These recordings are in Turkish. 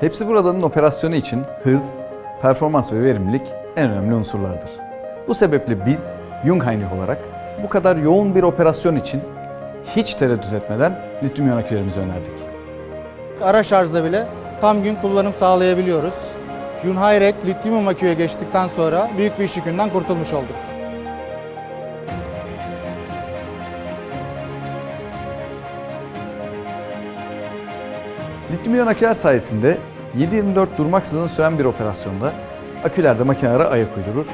Hepsi buradanın operasyonu için hız, performans ve verimlilik en önemli unsurlardır. Bu sebeple biz Jungheinrich olarak bu kadar yoğun bir operasyon için hiç tereddüt etmeden lityum iyon akülerimizi önerdik. Ara şarjda bile tam gün kullanım sağlayabiliyoruz. Junhayrek lityum aküye geçtikten sonra büyük bir iş yükünden kurtulmuş olduk. Lityum iyon aküler sayesinde 7-24 durmaksızın süren bir operasyonda aküler de makinelere ayak uydurur,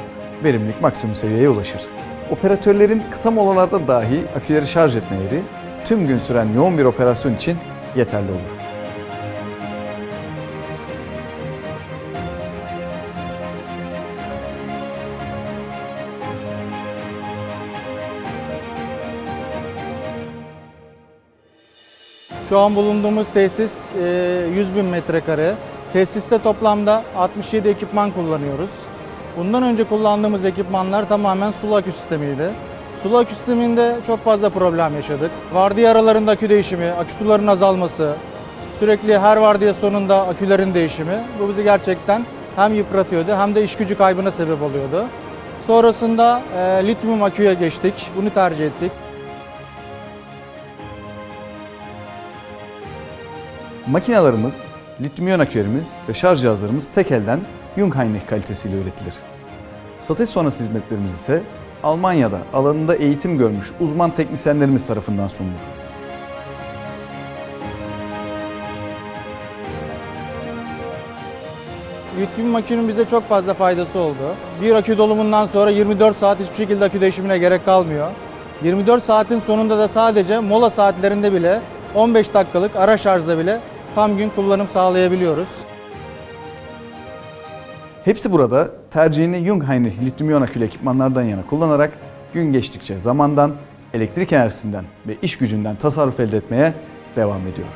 verimlilik maksimum seviyeye ulaşır. Operatörlerin kısa molalarda dahi aküleri şarj etmeleri tüm gün süren yoğun bir operasyon için yeterli olur. Şu an bulunduğumuz tesis e, 100 bin metrekare. Tesiste toplamda 67 ekipman kullanıyoruz. Bundan önce kullandığımız ekipmanlar tamamen sulu akü sistemiydi. Sulu akü sisteminde çok fazla problem yaşadık. Vardiya aralarında değişimi, akü suların azalması, sürekli her vardiya sonunda akülerin değişimi. Bu bizi gerçekten hem yıpratıyordu hem de iş gücü kaybına sebep oluyordu. Sonrasında e, lityum aküye geçtik. Bunu tercih ettik. Makinalarımız, lityum iyon ve şarj cihazlarımız tek elden Jungheinrich kalitesiyle üretilir. Satış sonrası hizmetlerimiz ise Almanya'da alanında eğitim görmüş uzman teknisyenlerimiz tarafından sunulur. Lityum makinenin bize çok fazla faydası oldu. Bir akü dolumundan sonra 24 saat hiçbir şekilde akü değişimine gerek kalmıyor. 24 saatin sonunda da sadece mola saatlerinde bile 15 dakikalık ara şarjda bile tam gün kullanım sağlayabiliyoruz. Hepsi burada tercihini Jungheinrich lityum iyon akülü ekipmanlardan yana kullanarak gün geçtikçe zamandan, elektrik enerjisinden ve iş gücünden tasarruf elde etmeye devam ediyor.